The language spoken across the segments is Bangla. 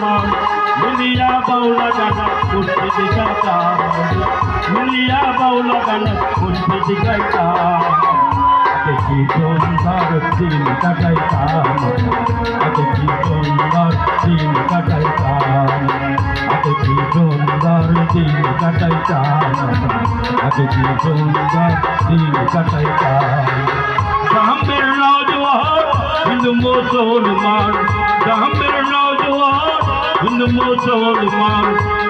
মুসলমান মিলিয়া বাউলা গানা মুর্শিদি গাইতাম মিলিয়া বাউলা গানা গাইতাম আগে কি সুন্দর দিন কাটাইতাম কি সুন্দর দিন কাটাইতাম কি সুন্দর দিন কাটাইতাম কি সুন্দর দিন কাটাইতাম সামনের নৌজওয়ান হিন্দু মুসলমান হিন্দু মুসলমান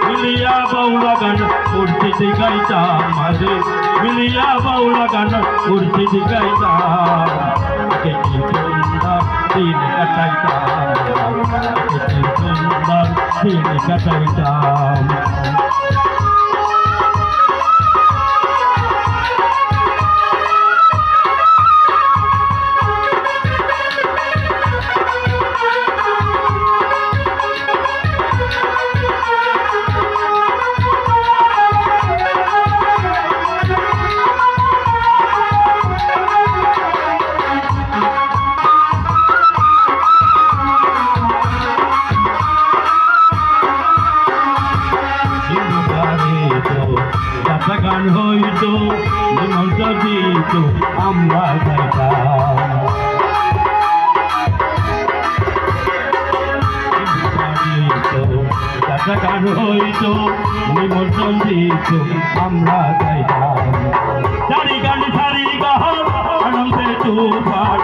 মিলিয়া বাউলা গান মুর্শিদি গাইতাম মাঝে। মিলিয়া বাউলা গান মুর্শিদি গাইতাম। আগে কি সুন্দর দিন কাটাইতাম। দিন কাটাইতাম। গান হইত? নিমন্ত্রণ দিত আমরা চারি গান সারি গহর আনন্দে তুফান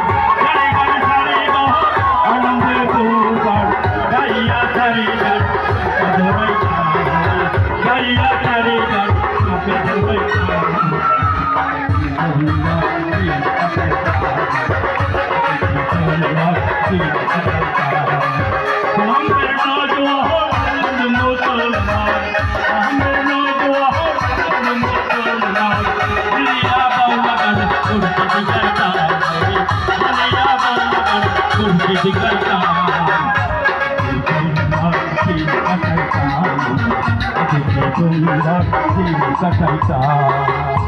Kataita. হবে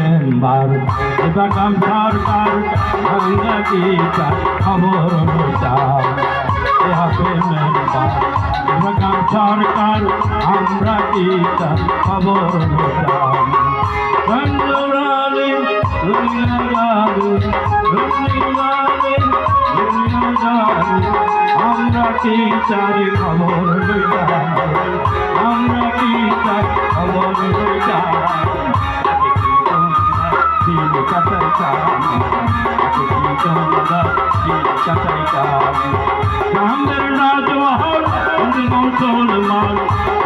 মেম্বার এবার কাম সরকার ভাঙ্গা দিতা খবর নিতাম হবে মেম্বার। এবার কাম সরকার আমরা দিতা খবর গঞ্জরালি দুনিয়ালি দুনিয়ালি দুনিয়ালি আমরা কি চারি খবর আমরা কি খবর দিন কাটাইতাম আগে কি সুন্দর দিন কাটাইতাম রামের রাজওয়াহর হিন্দু মুসলমান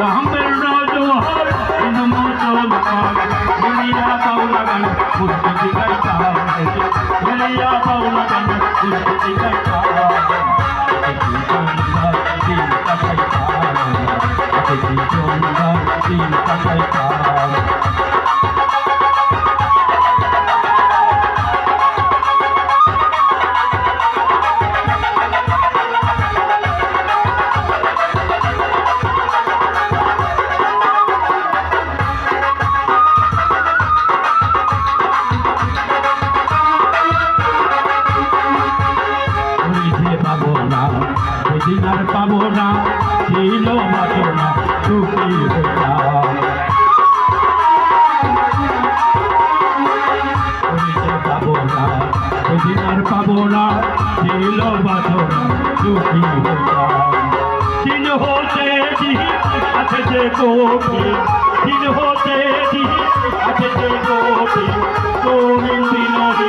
রামের রাজওয়াহর হিন্দু মুসলমান মিলিয়া বাউলা গান মুর্শিদি গাইতাম মিলিয়া বাউলা গান মুর্শিদি গাইতাম আগে কি সুন্দর দিন আর পাবো না। ছিল মাতো না সুখী হইতাম বুঝে পাবো না, সেদিন আর পাবো না। ছিল মাতো না সুখী হইতাম দিন হতে দিন আছে যে গোপী দিন হতে দিন আছে যে গোপী তুমি দিনহি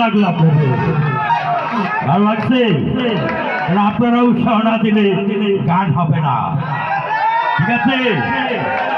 লাগল আপনাদের? ভালো লাগছে? আপনারা উৎসাহ না দিলে গান হবে না। ঠিক আছে